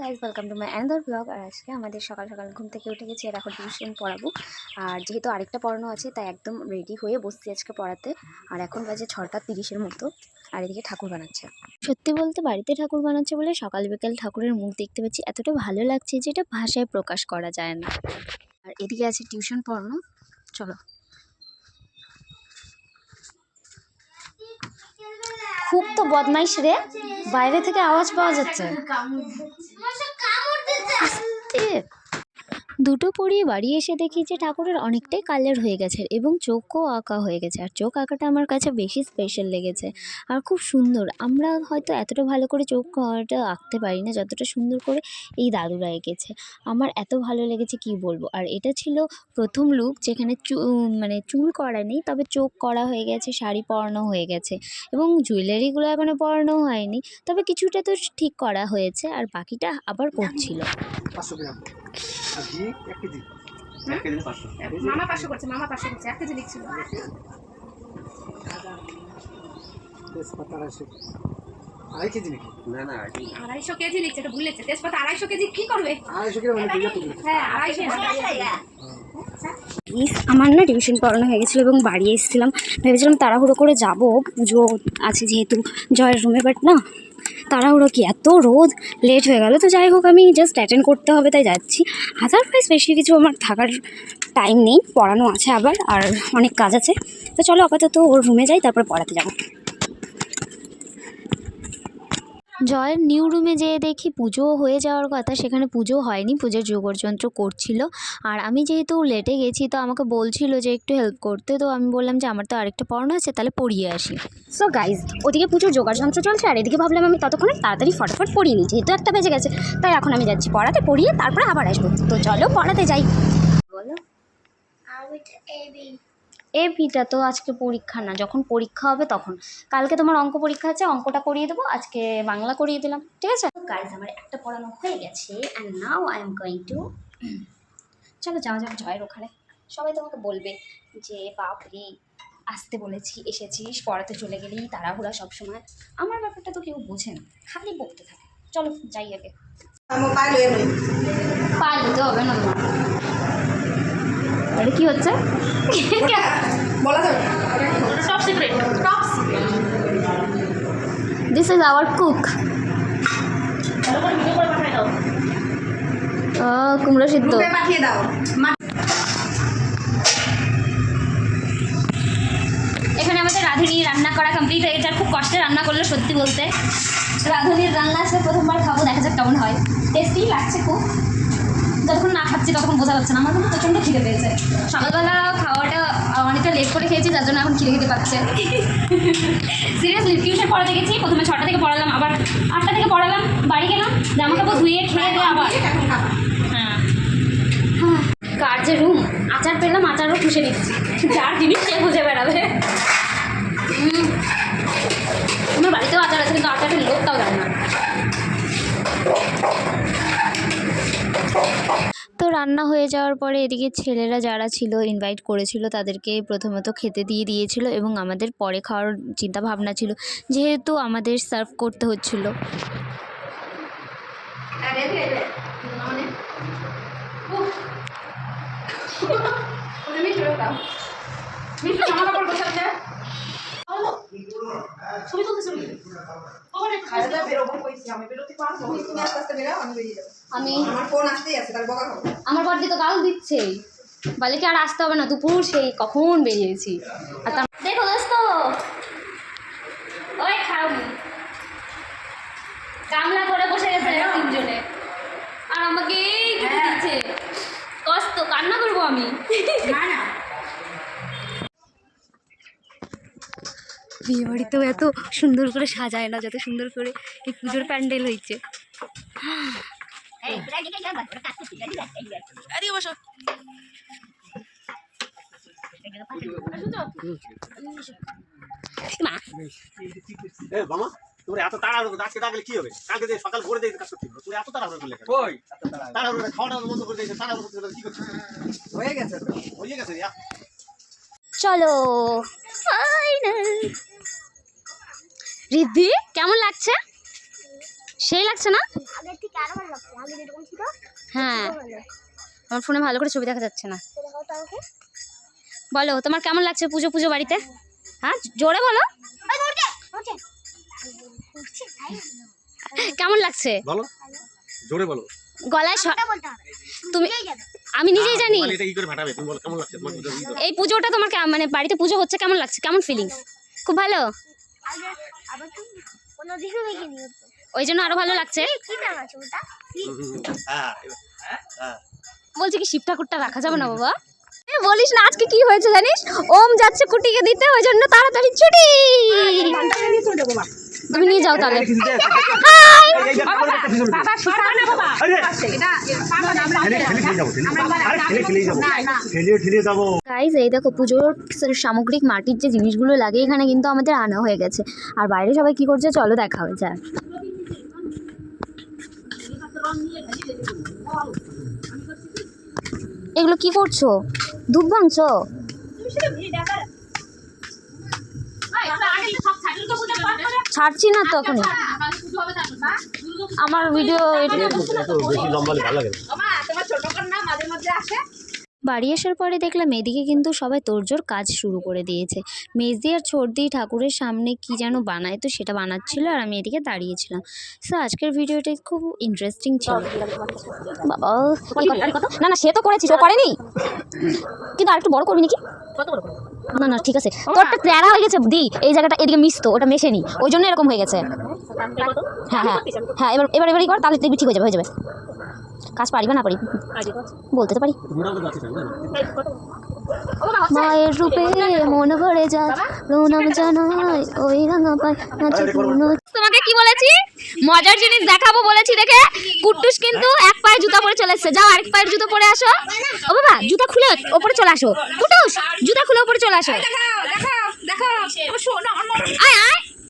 Guys welcome to my another blog আর আজকে আমাদের সকাল সকাল ঘুম থেকে উঠে গেছি, আর এখন টিউশন পড়াবো। আর যেহেতু আরেকটা পড়ানো আছে, তাই একদম রেডি হয়ে বসছি আজকে পড়াতে। আর এখন বাজে ছটা তিরিশের মতো, আর এদিকে ঠাকুর বানাচ্ছে। সত্যি বলতে বাড়িতে ঠাকুর বানাচ্ছে বলে সকাল বিকাল ঠাকুরের মুখ দেখতে পাচ্ছি এতটা ভালো লাগছে যেটা ভাষায় প্রকাশ করা যায় না। আর এদিকে আছে টিউশন পড়ানো, চলো। খুব তো বদমাইশ রে, বাইরে থেকে আওয়াজ পাওয়া যাচ্ছে। আস্তে। দুটো পড়িয়ে বাড়ি এসে দেখি যে ঠাকুরের অনেকটাই কালার হয়ে গেছে এবং চোখও আঁকা হয়ে গেছে। আর চোখ আঁকাটা আমার কাছে বেশি স্পেশাল লেগেছে। আর খুব সুন্দর। আমরা হয়তো এতটা ভালো করে চোখ আঁকাটা আঁকতে পারি না, যতটা সুন্দর করে এই দাদুরা এঁকেছে। আমার এত ভালো লেগেছে কি বলব? আর এটা ছিল প্রথম লুক যেখানে চু মানে চুল করা নেই, তবে চোখ করা হয়ে গেছে, শাড়ি পরানো হয়ে গেছে এবং জুয়েলারিগুলো এখনও পরানো হয়নি। তবে কিছুটা তো ঠিক করা হয়েছে, আর বাকিটা আবার করছিল। পাঁচশো। মামা পাঁচশো করছে মামা পাঁচশো করছে এক কেজি লিখছিল। তেজপাতা আড়াইশো। আড়াই কেজি নাকি? না না আড়াইশো। কেজি লিখছে এটা ভুল তেজপাতা আড়াইশো কেজি কি করবে? আড়াইশো গ্রাম মানে হ্যাঁ আড়াইশো আমার না টিউশন পড়ানো হয়ে গেছিল এবং বাড়ি এসেছিলাম। ভেবেছিলাম তাড়াহুড়ো করে যাব। পুজো আছে যেহেতু জয়ের রুমে বাট না তাড়াহুড়ো কি? এত রোদ লেট হয়ে গেল। তো যাই হোক, আমি জাস্ট অ্যাটেন্ড করতে হবে, তাই যাচ্ছি। আদারওয়াইজ বেশি কিছু আমার থাকার টাইম নেই, পড়ানো আছে আবার, আর অনেক কাজ আছে। তো চলো আপাতত ওর রুমে যাই, তারপর পড়াতে যাব। জয়ের নিউ রুমে যেয়ে দেখি পুজো হয়ে যাওয়ার কথা। সেখানে পুজো হয়নি পুজোর যোগরযন্ত্র করছিল। আর আমি যেহেতু লেটে গেছি তো আমাকে বলছিল যে একটু হেল্প করতে। তো আমি বললাম যে আমার তো আরেকটা পড়ানো আছে তাহলে পড়িয়ে আসি। সো গাইজ ওদিকে পুজোর যোগাড়যন্ত্র চলছে আর এদিকে ভাবলাম আমি ততক্ষণে তাড়াতাড়ি ফটাফট পড়িয়ে নিই। যেহেতু একটা বেজে গেছে তাই এখন আমি যাচ্ছি পড়াতে পড়িয়ে তারপরে আবার আসব। তো চলো পড়াতে যাই। বলো এ বিটা তো আজকে পরীক্ষা না। যখন পরীক্ষা হবে তখন। কালকে তোমার অঙ্ক পরীক্ষা আছে অঙ্কটা করিয়ে দেবো আজকে বাংলা করিয়ে দিলাম ঠিক আছে? গাইজ আমার একটা পড়ানো হয়ে গেছে and now I am going to চলো যাওয়া যাক জয়ের ওখানে। সবাই তোমাকে বলবে যে বাপরি আসতে বলেছি এসেছিস পড়াতে চলে গেলি তাড়াহুড়া সবসময়। আমার ব্যাপারটা তো কেউ বোঝে না খালি বকতে থাকে। চলো যাই আগে। মোবাইল হয়ে নই পা দিতে হবে না। তোমার কি হচ্ছে? বলা যাবে। Top secret top secret this is our cook কুমড়ো সিদ্ধ। পাঠিয়ে দাও। এখানে আমাদের রাঁধুনি রান্না করা কমপ্লিট হয়ে গেছে। আর খুব কষ্টে রান্না করল সত্যি বলতে। রাঁধুনির রান্না আজকে প্রথমবার খাব দেখা যাক কেমন হয়। টেস্টি লাগছে খুব। যতক্ষণ না খাচ্ছি ততক্ষণ বোঝা যাচ্ছে না। আমার কিন্তু প্রচণ্ড খিদে পেয়েছে। সকালবেলা খাওয়াটা অনেকটা লেট করে খেয়েছি যার জন্য এখন খিদে খেতে পাচ্ছে। সিরিয়াসলি টিউশন পড়াতে গেছি প্রথমে ছটা থেকে পড়ালাম আবার আটটা থেকে পড়ালাম বাড়ি গেলাম জামা কাপড় ধুয়ে খেয়ে দিয়ে আবার। হ্যাঁ। কার যে রুম আচার পেলাম আচারও খুশে নিচ্ছি। যার জিনিস সে রান্না হয়ে যাওয়ার পরে এদিকে ছেলেরা যারা ছিল ইনভাইট করেছিল, তাদেরকে প্রথমত খেতে দিয়ে দিয়েছিল এবং আমাদের পরে খাওয়ার চিন্তা ভাবনা ছিল, যেহেতু আমাদের সার্ভ করতে হচ্ছিল। আমি আমার ফোন আসতেই আছে তার বকা খাব। আমার বড়দি তো গাল দিচ্ছে। বলে কি আর আসতে হবে না দুপুর সেই কখন বেরিয়েছি। আর দেখো দোস্ত। ওই খাও কামলা করে বসে গেছে তিনজনে। আর আমাকে এই কিছু দিচ্ছে। কষ্ট কান্না করব আমি। না না। বিয়ে বাড়িতেও এত সুন্দর করে সাজায় না যত সুন্দর করে এই পুজোর প্যান্ডেল হয়েছে। এত তাড়াহুড়ো আজকে ডাকলে কি হবে? কালকে সকাল ভোরে দিয়ে কাজ করতে হবে। এত তাড়াহুড়ো করলে কেন? কই? তাড়াহুড়ো করে খাওয়া দাওয়া বন্ধ করে দিয়েছে তাড়াহুড়ো করতে করতে কি করছিস হয়ে গেছে হয়ে গেছে চলো ফাইনাল রিদ্ধি কেমন লাগছে? সেই লাগছে না? হ্যাঁ। আমার ফোনে ভালো করে ছবি দেখা যাচ্ছে না। তো দেখাও তো আমাকে বলো তোমার কেমন লাগছে পুজো পুজো বাড়িতে? হ্যাঁ জোরে বলো। কেমন লাগছে? বলো জোরে বলো। গলায় স- কথা বলতে হবে। তুমি আমি নিজেই জানি। মোবাইল এটা ই করে ফাটাবে। তুমি বলো কেমন লাগছে? তোমার পুজো ই করো। এই পুজোটা তোমার মানে বাড়িতে পুজো হচ্ছে কেমন লাগছে? কেমন ফিলিংস খুব ভালো? ওই জন্য আরও ভালো লাগছে। কি নাম আছে ওটা? হুম, হুম, হুম। হ্যাঁ এবার- হ্যাঁ বলছে কি শিব ঠাকুরটা রাখা যাবে না বাবা? বলিস না আজকে কি হয়েছে জানিস? ওম যাচ্ছে কুটিকে দিতে ওই জন্য তাড়াতাড়ি ছুটি। তুমি নিয়ে যাও তাহলে গাইজ এই দেখো পুজোর সামগ্রিক মাটির যে জিনিসগুলো লাগে এখানে কিন্তু আমাদের আনা হয়ে গেছে আর বাইরে সবাই কি করছে চলো দেখা হয়ে যায় এগুলো কি করছ ধূপ ভাঙছো ছাড়ছি না তো এখনই। আমার ভিডিও বাড়ি আসার পরে দেখলাম এদিকে কিন্তু সবাই তোড়জোড় কাজ শুরু করে দিয়েছে। মেজদি আর ছোটদি ঠাকুরের সামনে কি যেন বানায় তো সেটা বানাচ্ছিল আর আমি এদিকে দাঁড়িয়েছিলাম। সো আজকের ভিডিওটা খুব ইন্টারেস্টিং ছিল। বাবা না না সে তো করেছিস ও করেনি? কিন্তু আরেকটু বড় করবি নাকি? না না ঠিক আছে। তোরটা প্যারা হয়ে গেছে দি এই জায়গাটা এদিকে মিশতো ওটা মেশেনি ওই জন্য এরকম হয়ে গেছে। হ্যাঁ হ্যাঁ হ্যাঁ এবার এবার এবারই কর তাহলে দেখবি ঠিক হয়ে যাবে হয়ে যাবে। কাজ পারি বা না পারি? বলতে তো পারি? মায়ের রূপে মন ভরে যায় প্রণাম জানাই ওই রাঙা পায় নাচে পূর্ণ তোমাকে কি বলেছি? মজার জিনিস দেখাবো বলেছি দেখে। কুট্টুস কিন্তু এক পায়ে জুতা পরে চলে এসেছে। যাও আরেক পায়ের জুতো পরে আসো। ও বাবা জুতা খুলে ওপরে চলে আসো। কুটুস জুতা খুলে ওপরে চলে আসো। দেখো দেখো দেখো আয় আয়।